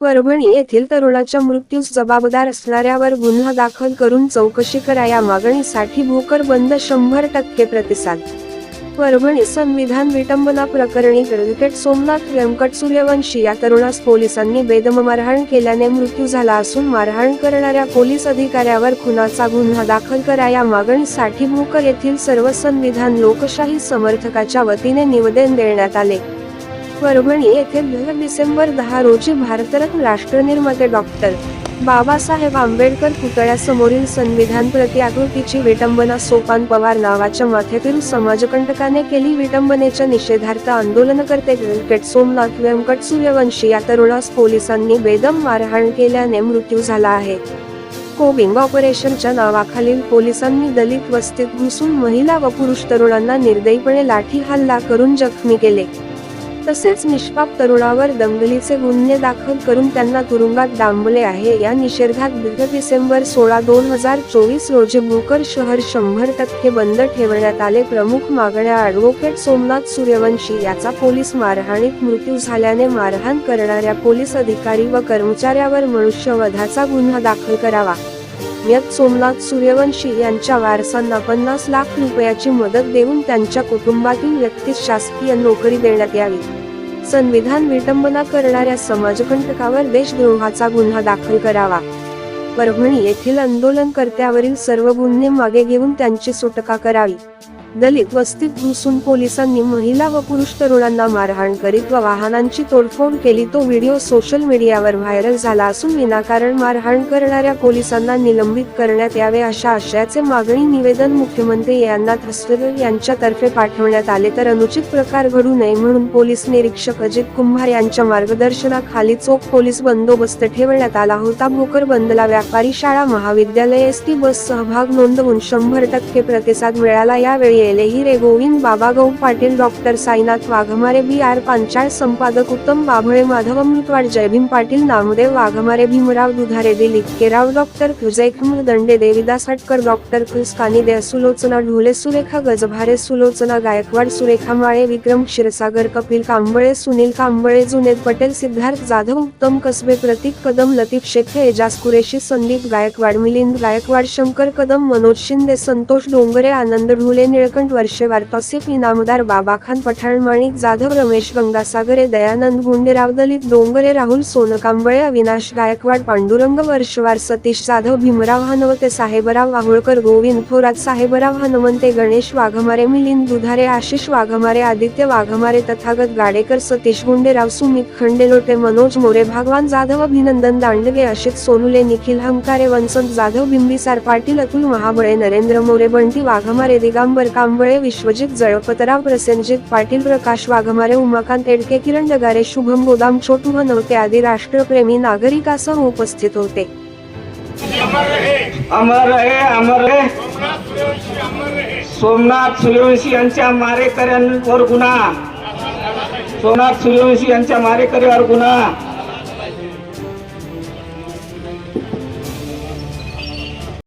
परभणी येथील तरुणाच्या मृत्यूस जबाबदार असणाऱ्यावर गुन्हा दाखल करून चौकशी करा या मागणीसाठी भोकर बंद शंभर टक्के प्रतिसाद. परभणी संविधान विटंबना प्रकरणी क्रिकेट सोमनाथ व्यंकट सूर्यवंशी या तरुणास पोलिसांनी बेदम मारहाण केल्याने मृत्यू झाला असून मारहाण करणाऱ्या पोलीस अधिकाऱ्यावर खुनाचा गुन्हा दाखल करा या मागणीसाठी भोकर येथील सर्व संविधान लोकशाही समर्थकाच्या वतीने निवेदन देण्यात आले. परभणी येथे दर डिसेंबर दहा रोजी भारतरत्न राष्ट्रनिर्माते डॉक्टर बाबासाहेब आंबेडकर पुतळ्यासमोरील संविधान प्रतिआकृतीची विटंबना सोपान पवार नावाच्या माथेतील समाजकंटकाने केली विटंबनेच्या निषेधार्थ आंदोलनकर्ते व्यंकट सोमनाथ व्यंकट सूर्यवंशी या तरुणास पोलिसांनी बेदम मारहाण केल्याने मृत्यू झाला आहे. कोबिंग ऑपरेशनच्या नावाखालील पोलिसांनी दलित वस्तीत घुसून महिला व पुरुष तरुणांना निर्दयीपणे लाठी हल्ला करून जखमी केले. तसेच निष्पाप तरुणावर दंगलीचे गुन्हे दाखल करून त्यांना तुरुंगात डांबले आहे. या निषेधात दीर्घ डिसेंबर सोळा दोन हजार चोवीस रोजी भोकर शहर शंभर टक्के बंद ठेवण्यात आले. प्रमुख मागण्या ॲडव्होकेट सोमनाथ सूर्यवंशी याचा पोलीस मारहाणीत मृत्यू झाल्याने मारहाण करणाऱ्या पोलीस अधिकारी व कर्मचाऱ्यावर मनुष्यवधाचा गुन्हा दाखल करावा. यत सोमनाथ सूर्यवंशी यांच्या वारसांना पन्नास लाख रुपयाची मदत देऊन त्यांच्या कुटुंबातील व्यक्तीस शासकीय नोकरी देण्यात यावी. संविधान विटंबना करणाऱ्या समाजकंटकावर देशद्रोहाचा गुन्हा दाखल करावा. परभणी येथील आंदोलनकर्त्यावरील सर्व गुन्हे मागे घेऊन त्यांची सुटका करावी. दलित वस्तीत घुसून पोलिसांनी महिला व पुरुष तरुणांना मारहाण करीत व वाहनांची तोडफोड केली. तो व्हिडिओ सोशल मीडियावर व्हायरल झाला असून विनाकारण मारहाण करणाऱ्या पोलिसांना निलंबित करण्यात यावे अशा आशयाचे मागणी निवेदन मुख्यमंत्री यांना थस्कर यांच्यातर्फे पाठवण्यात आले. तर अनुचित प्रकार घडू नये म्हणून पोलीस निरीक्षक अजित कुंभार यांच्या मार्गदर्शनाखाली चोख पोलीस बंदोबस्त ठेवण्यात आला होता. भोकर बंदला व्यापारी शाळा महाविद्यालय एस टी बस सहभाग नोंदवून शंभर टक्के प्रतिसाद मिळाला. यावेळी एलेही रे. Govind बाबागौ Patil doctor Sainath Waghmare B. R. Panchal संपादक उत्तम बाभळे माधव अमृतवाड जयभीम पाटील नामदेव वाघमारे भीमराव दुधारे दिलीप केराव डॉक्टर जयखम दंडे देविदास हटकर डॉक्टर क्रिस कानिदे सुलोचना ढोले सुरेखा गजभारे सुलोचना गायकवाड सुरेखा माळे विक्रम क्षीरसागर कपिल कांबळे सुनील कांबळे जुनेद पटेल सिद्धार्थ जाधव उत्तम कसबे प्रतीक कदम लतीफ शेख एजाज कुरेशी संदीप गायकवाड मिलिंद गायकवाड शंकर कदम मनोज शिंदे संतोष डोंगरे आनंद ढोले निळकंठ वर्षेवार तौसिफ इनामदार बाबाखान पठाण माणिक जाधव रमेश गंगासागरे दयानंद गुंडेराव दलित डोंगरे राहुल सोनकांबळे अविनाश गायकवाड पांडुरंग वर्षवार सतीश जाधव भीमराव हनवते साहेबराव वाहुळकर गोविंद थोरात साहेबराव हनुमंते गणेश वाघमारे मिलिंद दुधारे आशिष वाघमारे आदित्य वाघमारे तथागत गाडेकर सतीश गुंडेराव सुमित खंडेलोटे मनोज मोरे भागवान जाधव अभिनंदन दांडगे अशित सोनुले निखिल हंकारे वनसंत जाधव बिंबिसार पाटील अतुल महाबळे नरेंद्र मोरे बंटी वाघमारे दिगांबर कांबळे विश्वजित जळपतराव प्रसेनजित पाटील प्रकाश वाघमारे उमाकांत एडके किरण डगारे शुभम गोदाम छोटू नवते आदी राष्ट्रप्रेमी नागरिकासह उपस्थित होते. अमर रहे अमर रहे. सोमनाथ सूर्यवंशी यांच्या मारेकऱ्यांवर गुन्हा. सोमनाथ सूर्यवंशी यांच्या मारेकऱ्यावर गुन्हा.